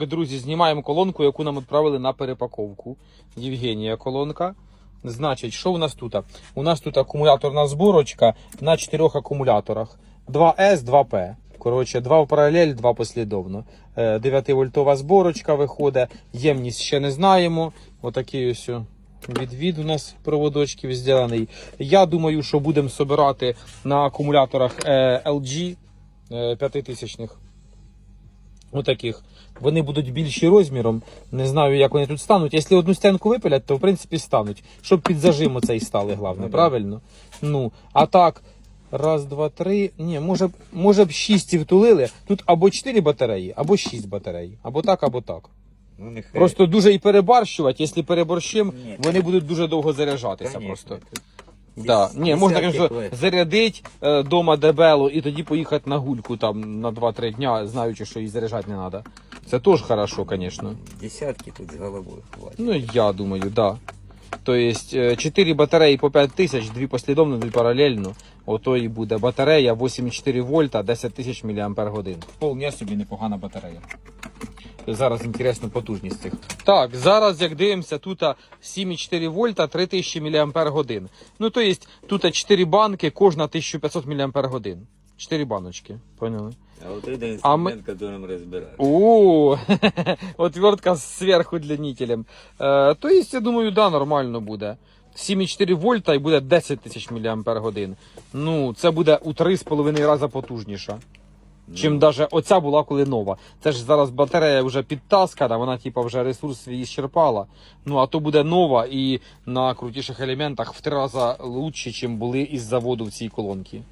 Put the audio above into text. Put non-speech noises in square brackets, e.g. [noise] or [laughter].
Друзі, знімаємо колонку, яку нам відправили на перепаковку. Євгенія колонка. Значить, що у нас тут? У нас тут акумуляторна зборочка на чотирьох акумуляторах. 2С, 2П. Коротше, два в паралель, два послідовно. 9-вольтова зборочка виходить. Ємність ще не знаємо. Отакий ось відвід у нас проводочків зроблений. Я думаю, що будемо собирати на акумуляторах е, LG е, 5000 Отаких. Вони будуть більші розміром. Не знаю, як вони тут стануть. Якщо одну стінку випилять, то в принципі стануть. Щоб під зажим оцей стали, головне, правильно? Ну, а так, раз, два, три. Ні, може, б- може б шість і втулили. Тут або чотири батареї, або шість батарей. Або так, або так. Ну, нехай. Просто дуже і перебарщувати, якщо переборщим, Ні. вони будуть дуже довго заряджатися Конечно, просто. Да. Ні, можна, хвилин. зарядити е, дома дебело і тоді поїхати на гульку там на 2-3 дня, знаючи, що її заряджати не треба. Це теж хорошо, звісно. Десятки тут з головою хватить. Ну, я думаю, так. да. Тобто 4 батареї по 5 тисяч, дві послідовно, дві паралельно. Ото і буде батарея 8,4 вольта, 10 тисяч мАч. Вполне собі непогана батарея. Зараз інтересна потужність цих. Так, зараз як дивимося, тут 7,4 вольта, 3000 мАч. Ну, то є тут 4 банки, кожна 1500 мАч. 4 баночки, поняли? А вот это А мы- инструмент, которым разбирают. О, [laughs] отвертка з сверхудлінителем. Е, то есть, я думаю, да, нормально буде. 7,4 вольта і буде 10 тисяч мАч. Ну, це буде у 3,5 рази потужніша. Чим даже оця була коли нова. Це ж зараз батарея вже підтаскана, вона типу, вже ресурс свій ісчерпала. Ну а то буде нова і на крутіших елементах в три рази лучше, чим були із заводу в цій колонці.